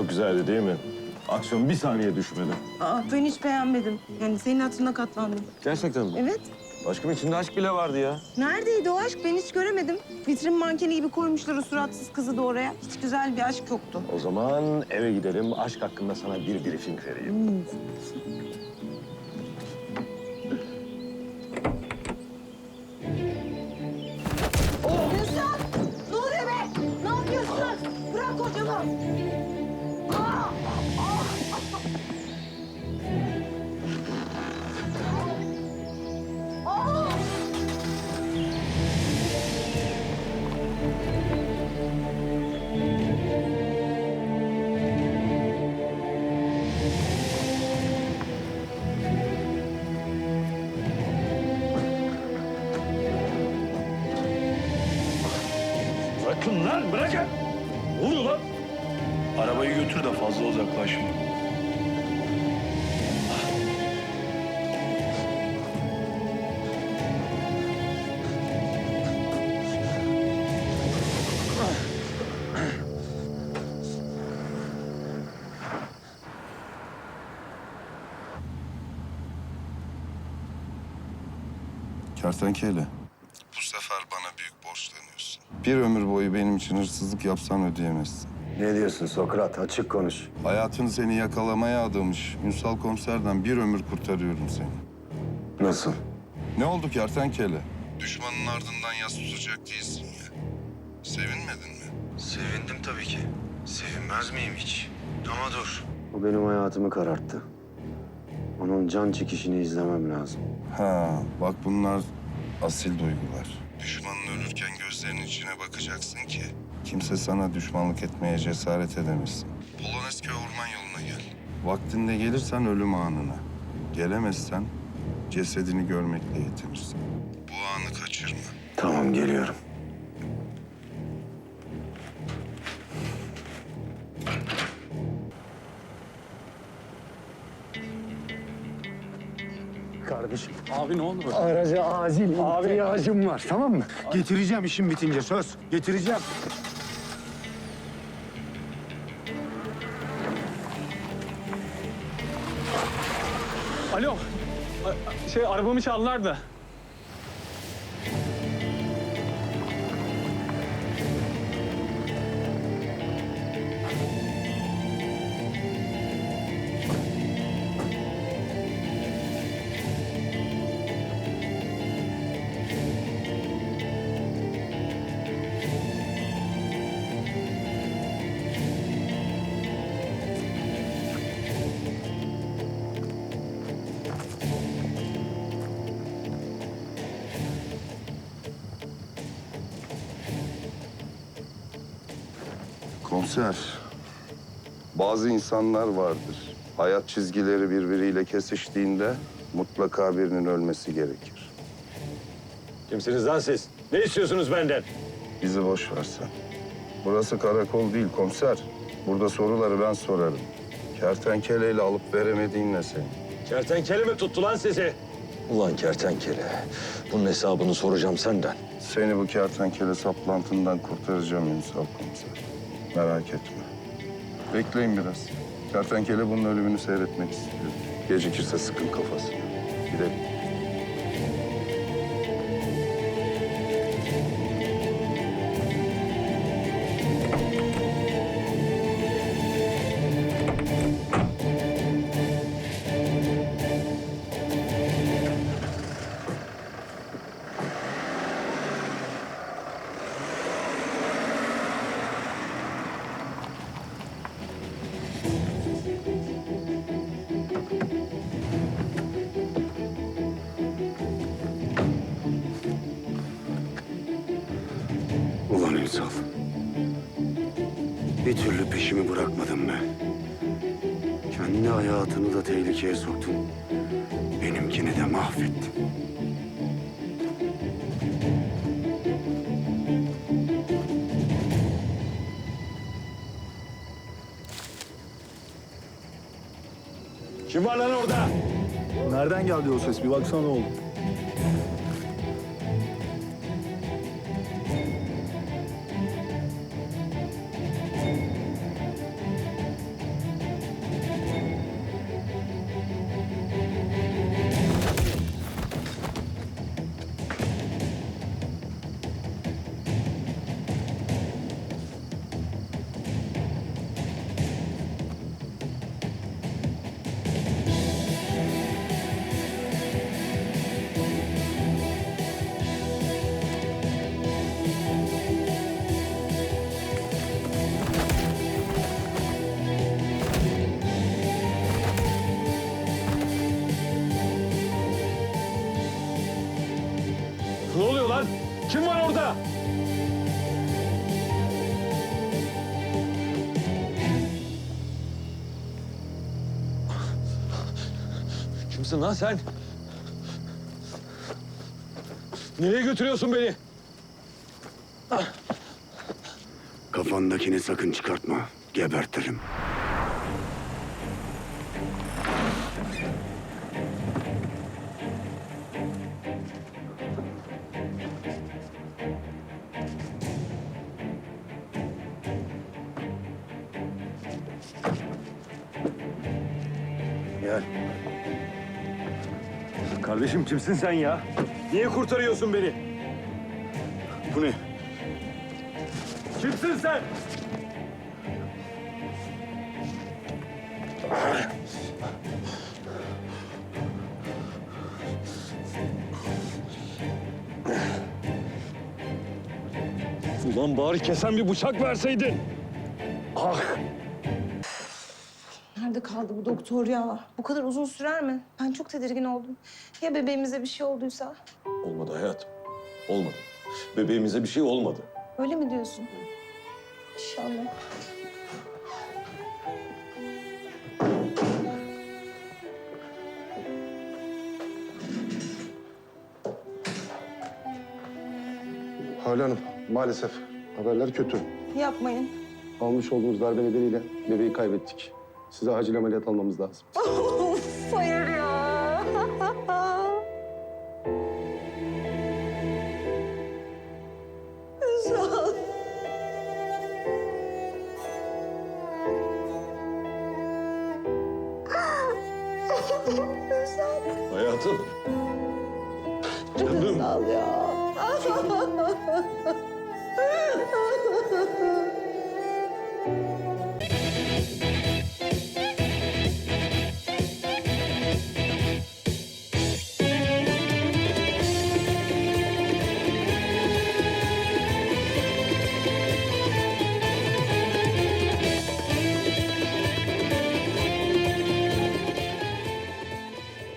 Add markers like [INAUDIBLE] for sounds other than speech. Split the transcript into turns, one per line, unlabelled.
çok güzeldi değil mi? Aksiyon bir saniye düşmedi.
Aa, ben hiç beğenmedim. Yani senin hatırına katlandım.
Gerçekten mi?
Evet.
Aşkım içinde aşk bile vardı ya.
Neredeydi o aşk? Ben hiç göremedim. Vitrin mankeni gibi koymuşlar o suratsız kızı da oraya. Hiç güzel bir aşk yoktu.
O zaman eve gidelim. Aşk hakkında sana bir briefing vereyim.
Gülsün!
Bırakın. Ne oluyor lan? Arabayı götür de fazla uzaklaşma.
Kertenkele. Bir ömür boyu benim için hırsızlık yapsan ödeyemezsin.
Ne diyorsun Sokrat? Açık konuş.
Hayatını seni yakalamaya adamış Ünsal komiserden bir ömür kurtarıyorum seni.
Nasıl?
Ne oldu kertenkele? Düşmanın ardından yas tutacak değilsin ya. Sevinmedin mi?
Sevindim tabii ki. Sevinmez miyim hiç? Ama dur. O benim hayatımı kararttı. Onun can çekişini izlemem lazım.
Ha, bak bunlar asil duygular. Düşmanın içine bakacaksın ki kimse sana düşmanlık etmeye cesaret edemesin. Polonezköy orman yoluna gel. Vaktinde gelirsen ölüm anına. Gelemezsen cesedini görmekle yetinirsin. Bu anı kaçırma.
Tamam geliyorum.
Kardeşim
Abi ne oldu?
araca acil ihtiyacım var tamam mı? Getireceğim işim bitince söz. Getireceğim.
Alo. A- Şey arabamı çaldılar da.
Komiser, bazı insanlar vardır. Hayat çizgileri birbiriyle kesiştiğinde mutlaka birinin ölmesi gerekir.
Kimsiniz lan siz? Ne istiyorsunuz benden?
Bizi boş versen. Burası karakol değil komiser. Burada soruları ben sorarım. Kertenkeleyle alıp veremediğin ne senin?
Kertenkele mi tuttu lan sizi?
Ulan kertenkele. Bunun hesabını soracağım senden.
Seni bu kertenkele saplantından kurtaracağım Ünsal komiser. Merak etme. Bekleyin biraz. Kertenkele bunun ölümünü seyretmek istiyor. Gecikirse sıkın kafasını. Gidelim.
Peşimi bırakmadın be. Kendi hayatını da tehlikeye soktun. Benimkini de mahvettin.
Kim var lan orada?
Nereden geldi o ses? Bir baksana oğlum.
İşin var orada? Kimsin lan sen? Nereye götürüyorsun beni?
Kafandakini sakın çıkartma. Gebertirim.
Kardeşim kimsin sen ya? Niye kurtarıyorsun beni? Bu ne? Kimsin sen? Ulan bari kesen bir bıçak verseydin. Ah!
Nerede kaldı bu doktor ya? Bu kadar uzun sürer mi? Ben çok tedirgin oldum. Ya bebeğimize bir şey olduysa?
Olmadı hayatım. Olmadı. Bebeğimize bir şey olmadı.
Öyle mi diyorsun? İnşallah.
Hale Hanım, maalesef haberler kötü.
Yapmayın.
Almış olduğumuz darbe nedeniyle bebeği kaybettik. Size acil ameliyat almamız lazım. [LAUGHS]
Of, hayır ya. Ünsal. Ünsal.
Hayatım.
Ünsal ya. [LAUGHS]